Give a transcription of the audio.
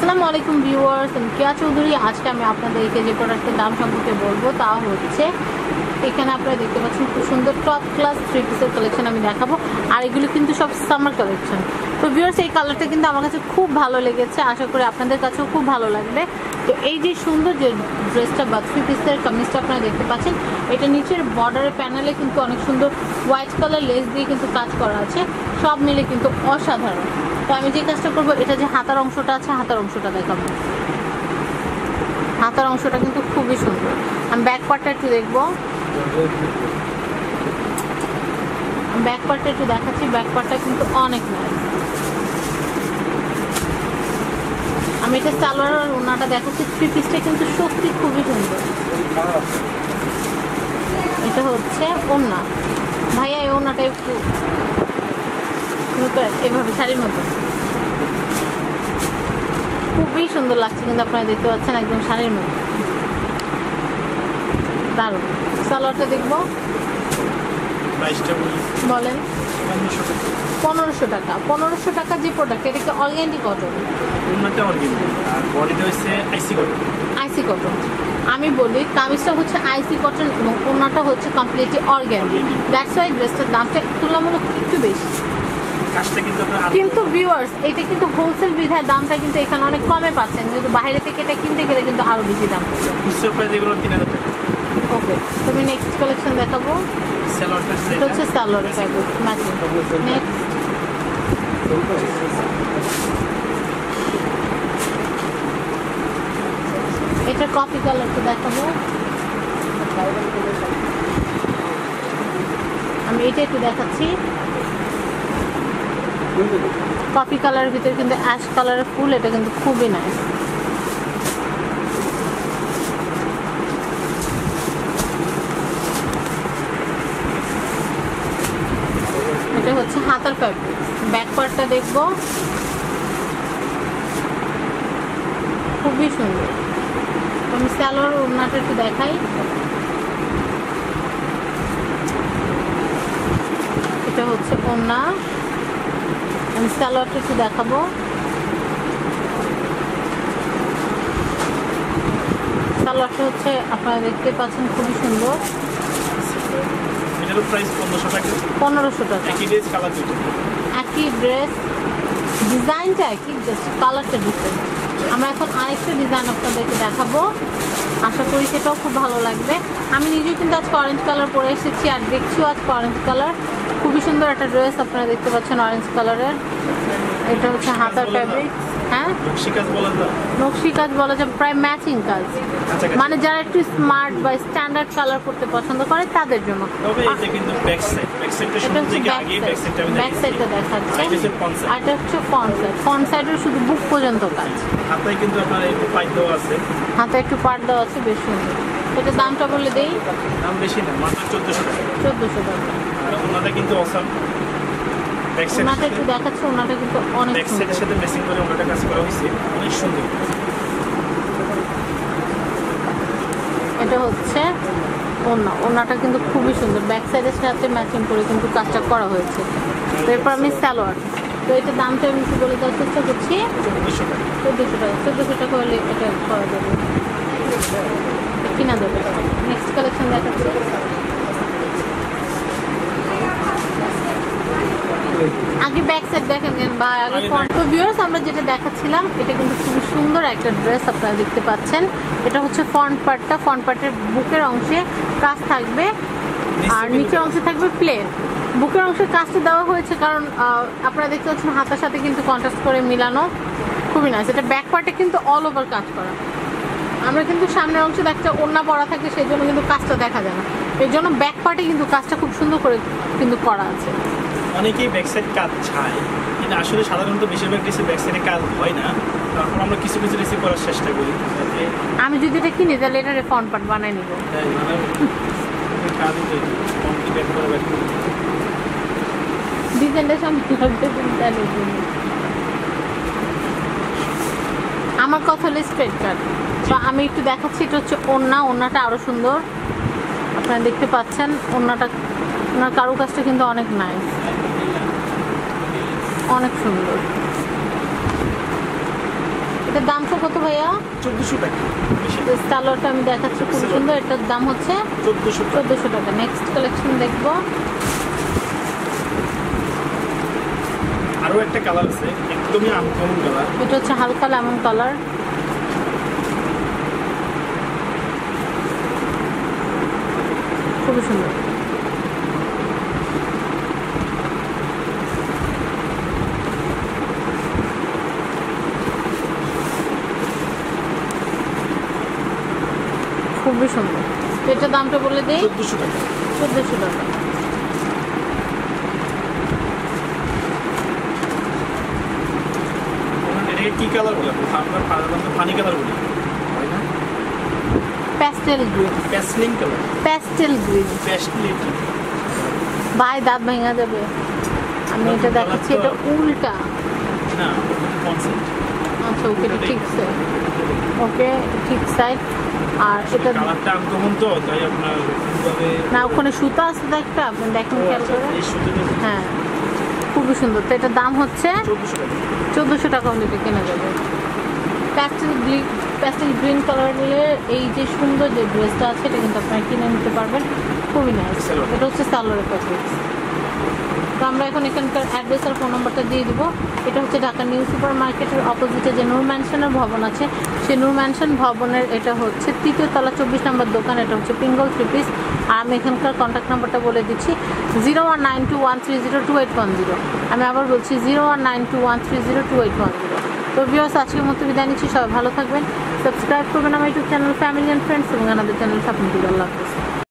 আসসালামু আলাইকুম ভিউয়ার্স, আমি কেয়া চৌধুরী। আজকে আমি আপনাদেরকে যে প্রোডাক্টের দাম সম্পর্কে বলব তা হচ্ছে, এখানে আপনারা দেখতে পাচ্ছেন খুব সুন্দর টপ ক্লাস থ্রি পিসের কালেকশন আমি দেখাবো, আর এগুলো কিন্তু সব সামার কালেকশন তো ভিউয়ার্স এই কালারটা কিন্তু আমার কাছে খুব ভালো লেগেছে, আশা করি আপনাদের কাছেও খুব ভালো লাগবে। তো এই যে সুন্দর যে ড্রেসটা বা থ্রি পিসের কামিজটা আপনারা দেখতে পাচ্ছেন, এটা নিচের বর্ডারের প্যানেলে কিন্তু অনেক সুন্দর হোয়াইট কালার লেস দিয়ে কিন্তু কাজ করা আছে। সব মিলে কিন্তু অসাধারণ। তো আমি যে কাজটা করব, এটা যে হাতার অংশটা আছে, হাতার অংশটা দেখাবো। হাতার অংশটা কিন্তু খুবই সুন্দর। আমি ব্যাক পার্টটা একটু দেখব। ব্যাক পার্টটা একটু দেখাচ্ছি ব্যাক পার্টটা কিন্তু অনেক নাইস আমি এটা সালোয়ার আর ওনাটা দেখাচ্ছি থ্রি পিসটা কিন্তু সত্যি খুবই সুন্দর। এটা হচ্ছে ওনা ভাইয়া, এই ওনাটা একটু এভাবে শাড়ির মতো। খুবই সুন্দর লাগছে কিন্তু আপনারা দেখতে পাচ্ছেন একদম শাড়ির মতো। দারুণ। সালোয়ারটা দেখব। বলেন। পনেরোশো টাকা। পনেরোশো টাকা। যে প্রোডাক্ট এটা কি অর্গ্যানিক কটন আইসি কটন আমি বলি কামিজটা হচ্ছে আইসি কটন এবং ওনাটা হচ্ছে কমপ্লিটলি অর্গ্যানিক দ্যাটস ওয়াই ড্রেসটার দামটা তুলনামূলক একটু বেশি। কিন্তু ভিউয়ার্স এটা কিন্তু হোলসেল বিধায় দামটা কিন্তু এখানে অনেক কমে পাচ্ছেন কিন্তু বাইরে থেকে এটা কিনতে গেলে কিন্তু আরও বেশি দাম। ওকে তুমি নেক্সট কালেকশন দেখাবো। এটা হচ্ছে সালোয়ার ফ্যাব্রিক ম্যাচিং নেক্সট এটা কপি কালারটা দেখাবো। আমি এটা একটু দেখাচ্ছি। কপি কালারের ভিতরে কিন্তু অ্যাশ কালারের ফুল, এটা কিন্তু খুবই নাইস এটা হচ্ছে হাতার ফ্যাব্রিক ব্যাক পার্টটা দেখব। খুবই সুন্দর। আমি স্যালোয়ার ওড়নাটা একটু দেখাই। এটা হচ্ছে ওড়না। আমি স্যালোয়ারটা একটু দেখাবো? সালোয়ারটা হচ্ছে আপনারা দেখতে পাচ্ছেন খুবই সুন্দর। পনেরোশো টাকা। একই ড্রেস ডিজাইনটা একই কালারটা ডিফারেন্ট আমরা এখন আরেকটা ডিজাইন আপনাদেরকে দেখাবো। আশা করি সেটাও খুব ভালো লাগবে। আমি নিজেও কিন্তু আজকে অরেঞ্জ কালার পরে এসেছি আর দেখছিও আজকে অরেঞ্জ কালার খুবই সুন্দর একটা ড্রেস আপনারা দেখতে পাচ্ছেন অরেঞ্জ কালারের এটা হচ্ছে হাতার ফ্যাব্রিক হ্যাঁ? নকশি কাজ বলা যায়। প্রায় ম্যাচিং কাজ। মানে যারা একটু স্মার্ট বা স্ট্যান্ডার্ড কালার করতে পছন্দ করে তাদের জন্য। ব্যাক সাইডটা দেখাচ্ছে। আর এটা হচ্ছে ফ্রন্ট সাইড ফ্রন্ট সাইডের শুধু বুক পর্যন্ত কাজ। কিন্তু আপনার এই পাইপ দেওয়া আছে। হাতে একটু পাট দেওয়া আছে বেশ সুন্দর। এটা দামটা বলে দেই। দাম বেশি না মাত্র চোদ্দশো টাকা। চোদ্দোশো টাকা। ওনাটা কিন্তু অসাম ওনাটা একটু দেখাচ্ছে ওনাটা কিন্তু অনেক ব্যাক সাইডের সাথে ম্যাচিং করে ওনাটা কাজ করা হয়েছে অনেক সুন্দর। এটা হচ্ছে ওনা ওনাটা কিন্তু খুবই সুন্দর। ব্যাক সাইডের সাথে ম্যাচিং করে কিন্তু কাজটা করা হয়েছে। তো এরপর আমি সালোয়ার। তো এটা দামটা আমি একটু বলে দেওয়ার চেষ্টা করছি। চোদ্দোশো টাকা চোদ্দোশো টাকা হলে এটা করা যাবে। কিনা যাবে নেক্সট কালেকশন দেখাচ্ছি। আগে ব্যাক সাইড দেখেন বা আগে আগে ফ্রন্ট তো ভিউয়ার্স আমরা যেটা দেখাচ্ছিলাম এটা কিন্তু খুবই সুন্দর একটা ড্রেস আপনারা দেখতে পাচ্ছেন। এটা হচ্ছে ফ্রন্ট পার্টটা ফ্রন্ট পার্টের বুকের অংশে কাজ থাকবে আর নিচের অংশে থাকবে প্লেন বুকের অংশে কাজটা দেওয়া হয়েছে কারণ আপনারা দেখতে পাচ্ছেন হাতার সাথে কিন্তু কন্ট্রাস্ট করে মিলানো। খুবই নাইস এটা ব্যাক পার্টে কিন্তু অল ওভার কাজ করা। আমরা কিন্তু সামনের অংশে একটা ওড়না পরা থাকে সেই জন্য কিন্তু কাজটা দেখা যায় না। এই জন্য ব্যাক পার্টে কিন্তু কাজটা খুব সুন্দর করে কিন্তু করা আছে। অনেকেই ব্যাক সাইড কাজ চায় কিন্তু আসলে সাধারণত বেশিরভাগ ড্রেসে ব্যাক সাইডে কাজ হয় না। তারপর আমরা কিছু কিছু রেসিপি করার চেষ্টা করি। আমি যদি এটা কিনি তাহলে এটার ফ্রন্ট পার্ট বানাই নিব। হ্যাঁ, মানে ডিজাইনটা সামনে আমার কথা হলো স্ট্রেট কাট তো আমি একটু দেখাচ্ছি এটা হচ্ছে ওড়না। ওড়নাটা আরও সুন্দর। আপনারা দেখতে পাচ্ছেন ওড়নাটা ওনার কারুকাজটা কিন্তু অনেক নাইস অনেক সুন্দর। এটার দামটা কত ভাইয়া? চোদ্দোশো টাকা। বেশি স্টালোয়ারটা আমি দেখাচ্ছি খুব সুন্দর। এটার দাম হচ্ছে চোদ্দোশো টাকা। চোদ্দোশো টাকা। নেক্সট কালেকশন দেখব। আরও একটা কালার আছে একদমই কালার এটা হচ্ছে হালকা লেমন কালার। খুবই সুন্দর। খুবই সুন্দর। এটার দামটা বলে দিই। চোদ্দোশো টাকা। চোদ্দোশো টাকা। কি কালার বলে? আমরা সাধারণত পানি কালার বলি। প্যাস্টেল গ্রিন প্যাসলিং কালার প্যাস্টেল গ্রিন প্যাসলি ভাই দাঁত ভেঙে যাবে। আমি এটা দেখাচ্ছি এটা উল্টা। না কনসেপ্ট আচ্ছা ওকে ঠিক সাইড ওকে ঠিক সাইড আর এটা কালারটা আনকমন তো তাই আপনার না ওখানে সুতা আছে একটা আপনি দেখেন খেয়াল করে। হ্যাঁ। খুবই সুন্দর। তো এটার দাম হচ্ছে চোদ্দোশো টাকা। হলে কেনা যাবে প্যাস্টেল গ্রিন প্যাস্টেল গ্রিন কালারের এই যে সুন্দর যে ড্রেসটা আছে এটা কিন্তু আপনারা কিনে নিতে পারবেন। খুবই নাইস। এটা হচ্ছে সালোয়ারের ফ্যাব্রিক্স তো আমরা এখন এখানকার অ্যাড্রেস আর ফোন নাম্বারটা দিয়ে দিব। এটা হচ্ছে ঢাকা নিউ সুপার মার্কেটের অপোজিটে যে নূর ম্যানশনের ভবন আছে সেই নূর ম্যানশন ভবনের এটা হচ্ছে তৃতীয় তলা চব্বিশ নম্বর দোকান। এটা হচ্ছে পিঙ্গল থ্রি পিস আর আমি এখানকার কন্ট্যাক্ট নাম্বারটা বলে দিচ্ছি। Zero one nine two one three zero two eight one zero. আমি আবার বলছি zero one nine two one three zero two eight one zero. তো ভিউয়ার্স আজকের মতো বিদায় নিচ্ছি। সবাই ভালো থাকবেন। সাবস্ক্রাইব করবেন আমার YouTube channel family and friends এবং আমাদের চ্যানেল স্বপ্ন আল্লাহ হাফেজ।